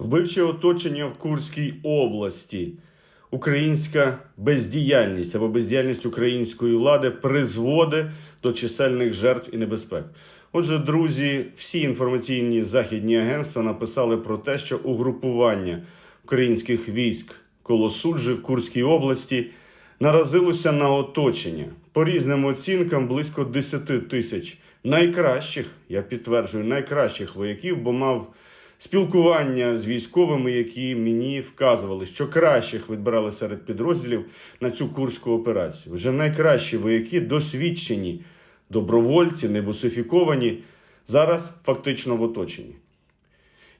Вбивче оточення в Курській області. Українська бездіяльність або бездіяльність української влади призводить до чисельних жертв і небезпек. Отже, друзі, всі інформаційні західні агентства написали про те, що угрупування українських військ коло суджі в Курській області наразилося на оточення. По різним оцінкам близько 10 тисяч найкращих, я підтверджую, найкращих вояків, бо мав спілкування з військовими, які мені вказували, що кращих відбирали серед підрозділів на цю курську операцію. Вже найкращі вояки досвідчені добровольці, небусифіковані, зараз фактично в оточенні.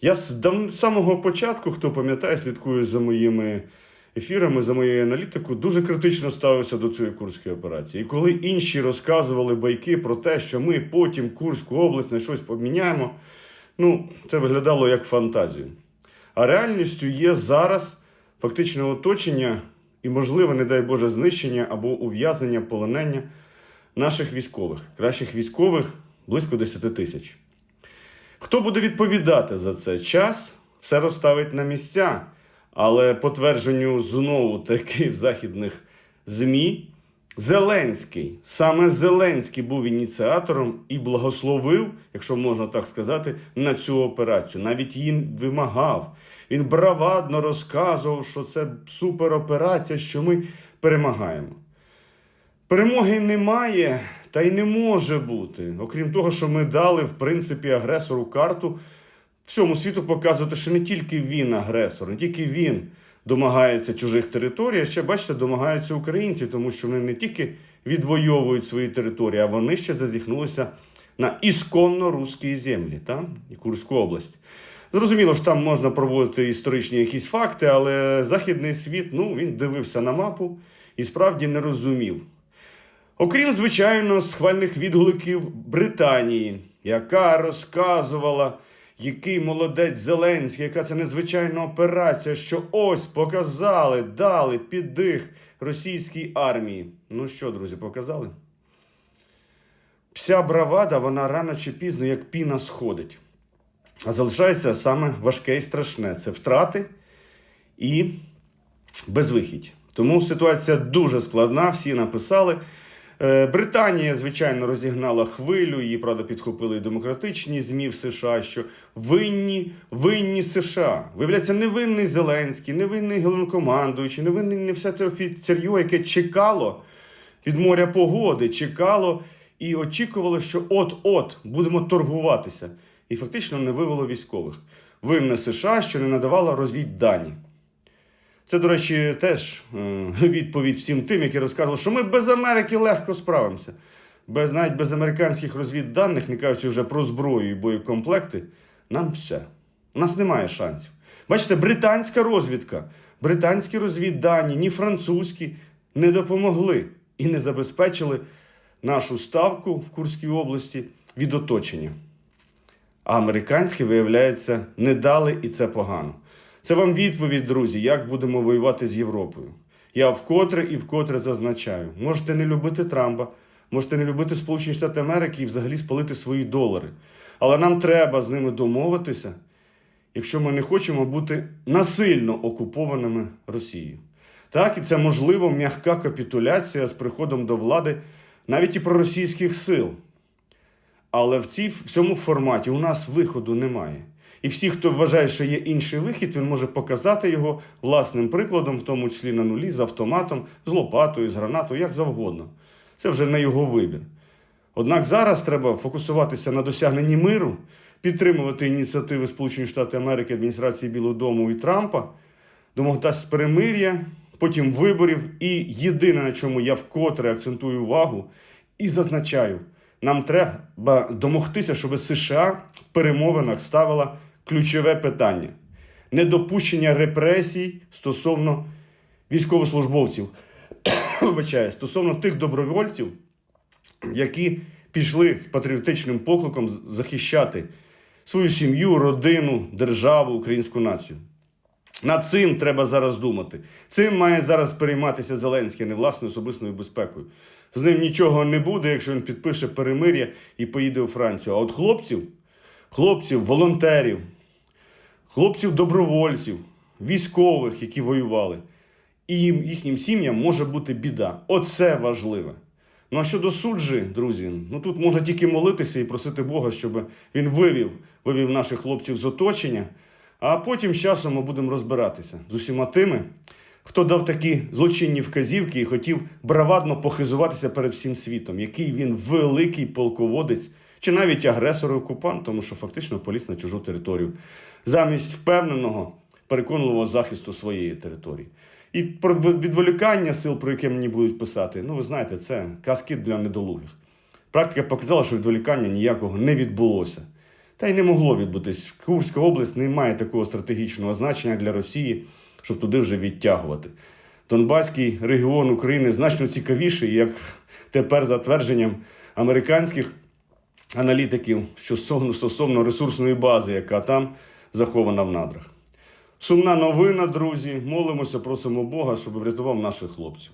Я з самого початку, хто пам'ятає, слідкує за моїми ефірами, за моєю аналітикою, дуже критично ставився до цієї курської операції. І коли інші розказували байки про те, що ми потім Курську область на щось поміняємо, ну, це виглядало як фантазію. А реальністю є зараз фактичне оточення і, можливо, не дай Боже, знищення або ув'язнення, полонення наших військових, кращих військових близько 10 тисяч. Хто буде відповідати за це? Час все розставить на місця. Але по твердженню знову таки західних ЗМІ, Зеленський, саме Зеленський був ініціатором і благословив, якщо можна так сказати, на цю операцію. Навіть її вимагав. Він бравадно розказував, що це супероперація, що ми перемагаємо. Перемоги немає та й не може бути. Окрім того, що ми дали, в принципі, агресору карту всьому світу показувати, що не тільки він агресор, не тільки він домагається чужих територій, а ще, бачите, домагаються українці, тому що вони не тільки відвоюють свої території, а вони ще зазіхнулися на ісконно русські землі та? і Курську область. Зрозуміло, що там можна проводити історичні якісь факти, але західний світ ну, він дивився на мапу і справді не розумів. Окрім, звичайно, схвальних відгуків Британії, яка розказувала, який молодець Зеленський, яка це незвичайна операція, що ось показали, дали піддих російській армії. Ну що, друзі, показали? Вся бравада, вона рано чи пізно, як піна сходить. А залишається саме важке і страшне це втрати і безвихідь. Тому ситуація дуже складна, всі написали. Е, Британія, звичайно, розігнала хвилю, її, правда, підхопили демократичні ЗМІ в США, що винні, винні США. Виявляється, невинний Зеленський, невинний головнокомандуючий, невинний не все це офіцер'ю, яке чекало від моря погоди, чекало і очікувало, що от-от будемо торгуватися. І фактично не вивело військових. Винне США, що не надавало розвіддані. Це, до речі, теж е, відповідь всім тим, які розказували, що ми без Америки легко справимося. Без, навіть без американських розвідданих, не кажучи вже про зброю і боєкомплекти, нам все. У нас немає шансів. Бачите, британська розвідка, британські розвіддані, ні французькі не допомогли і не забезпечили нашу ставку в Курській області від оточення. А американські, виявляється, не дали, і це погано. Це вам відповідь, друзі, як будемо воювати з Європою. Я вкотре і вкотре зазначаю: можете не любити Трампа, можете не любити Сполучені Штати Америки і взагалі спалити свої долари. Але нам треба з ними домовитися, якщо ми не хочемо бути насильно окупованими Росією. Так, і це можливо м'яка капітуляція з приходом до влади навіть і проросійських сил. Але в, цій, в цьому форматі у нас виходу немає. І всі, хто вважає, що є інший вихід, він може показати його власним прикладом, в тому числі на нулі, з автоматом, з лопатою, з гранатою, як завгодно. Це вже не його вибір. Однак зараз треба фокусуватися на досягненні миру, підтримувати ініціативи Сполучених Штатів Америки, адміністрації Білого Дому і Трампа, домогтись перемир'я, потім виборів. І єдине, на чому я вкотре акцентую увагу і зазначаю, нам треба домогтися, щоб США в перемовинах ставила ключове питання недопущення репресій стосовно військовослужбовців, вибачаю, стосовно тих добровольців, які пішли з патріотичним покликом захищати свою сім'ю, родину, державу, українську націю. Над цим треба зараз думати. Цим має зараз перейматися Зеленський, не власною особистою безпекою. З ним нічого не буде, якщо він підпише перемир'я і поїде у Францію. А от хлопців, хлопців, волонтерів, хлопців-добровольців, військових, які воювали. І їхнім сім'ям може бути біда. Оце важливе. Ну а щодо суджі, друзі, ну тут можна тільки молитися і просити Бога, щоб він вивів, вивів наших хлопців з оточення. А потім з часом ми будемо розбиратися з усіма тими, хто дав такі злочинні вказівки і хотів бравадно похизуватися перед всім світом, який він великий полководець чи навіть агресор і окупант, тому що фактично поліз на чужу територію, замість впевненого, переконливого захисту своєї території. І про відволікання сил, про яке мені будуть писати, ну ви знаєте, це казки для недолугих. Практика показала, що відволікання ніякого не відбулося. Та й не могло відбутись. Курська область не має такого стратегічного значення для Росії, щоб туди вже відтягувати. Донбаський регіон України значно цікавіший, як тепер за твердженням американських аналітиків, що стосовно- стосовно ресурсної бази, яка там захована в надрах. Сумна новина, друзі. Молимося, просимо Бога, щоб врятував наших хлопців.